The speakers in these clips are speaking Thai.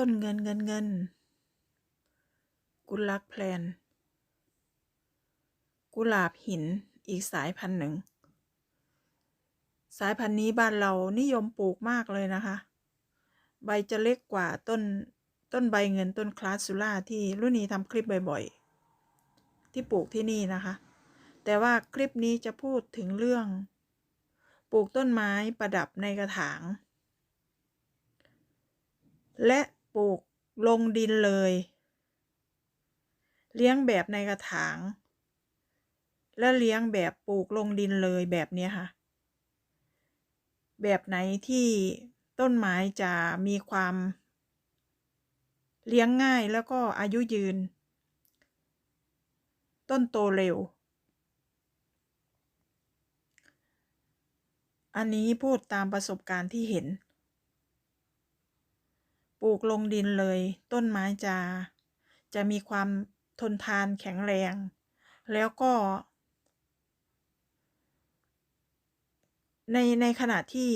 ต้นเงินเงินเงิน กุลักแพลน กุหลาบหินอีกสายพันธุ์หนึ่ง สายพันธุ์นี้บ้านเรานิยมปลูกมากเลยนะคะ ใบจะเล็กกว่าต้นต้นใบเงินต้นคลาสซูล่าที่รุ่นนี้ทำคลิปบ่อยๆ ที่ปลูกที่นี่นะคะ แต่ว่าคลิปนี้จะพูดถึงเรื่อง ปลูกต้นไม้ประดับในกระถาง และ ปลูกลงดินเลย เลี้ยงแบบในกระถาง และเลี้ยงแบบปลูกลงดินเลยแบบนี้ค่ะ แบบไหนที่ต้นไม้จะมีความ เลี้ยงง่ายแล้วก็อายุยืน ต้นโตเร็ว อันนี้พูดตามประสบการณ์ที่เห็น ปลูกลงดินเลย ต้นไม้จะ จะมีความทนทานแข็งแรง แล้วก็ ในในขณะที่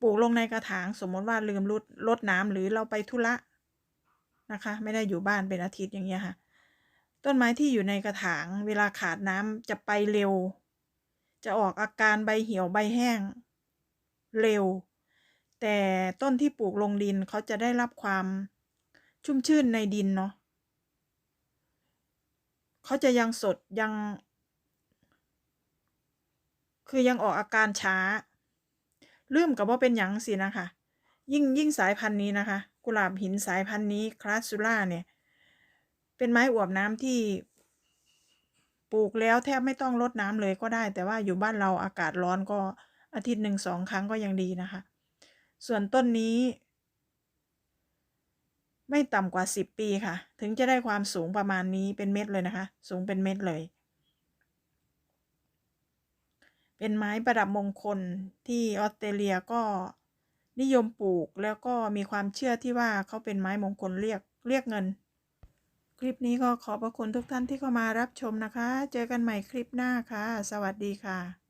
ปลูกลงในกระถางสมมติว่าลืมลดลดน้ำหรือเราไปธุระนะคะ ไม่ได้อยู่บ้านเป็นอาทิตย์อย่างเงี้ยค่ะ ต้นไม้ที่อยู่ในกระถางเวลาขาดน้ำจะไปเร็ว จะออกอาการใบเหี่ยวใบแห้ง เร็ว แต่ต้นที่ปลูกลงดินเขาจะได้รับความชุ่มชื่นในดินเนาะเขาจะยังสดยัง คือยังออกอาการช้า ลืมกับว่าเป็นหยังสินะคะ ยิ่งยิ่งสายพันธุ์นี้นะคะ กุหลาบหินสายพันธุ์นี้คลาสซูล่าเนี่ย เป็นไม้อวบน้ำที่ปลูกแล้วแทบไม่ต้องรดน้ำเลยก็ได้ แต่ว่าอยู่บ้านเราอากาศร้อนก็อาทิตย์หนึ่งสองครั้งก็ยังดีนะคะ ส่วนต้นนี้ ไม่ต่ำกว่าสิบปีค่ะ ถึงจะได้ความสูงประมาณนี้เป็นเม็ดเลยนะคะ สูงเป็นเม็ดเลย เป็นไม้ประดับมงคลที่ออสเตรเลียก็นิยมปลูกแล้วก็มีความเชื่อที่ว่าเขาเป็นไม้มงคลเรียกเรียกเงิน คลิปนี้ก็ขอบพระคุณทุกท่านที่เข้ามารับชมนะคะ เจอกันใหม่คลิปหน้าค่ะ สวัสดีค่ะ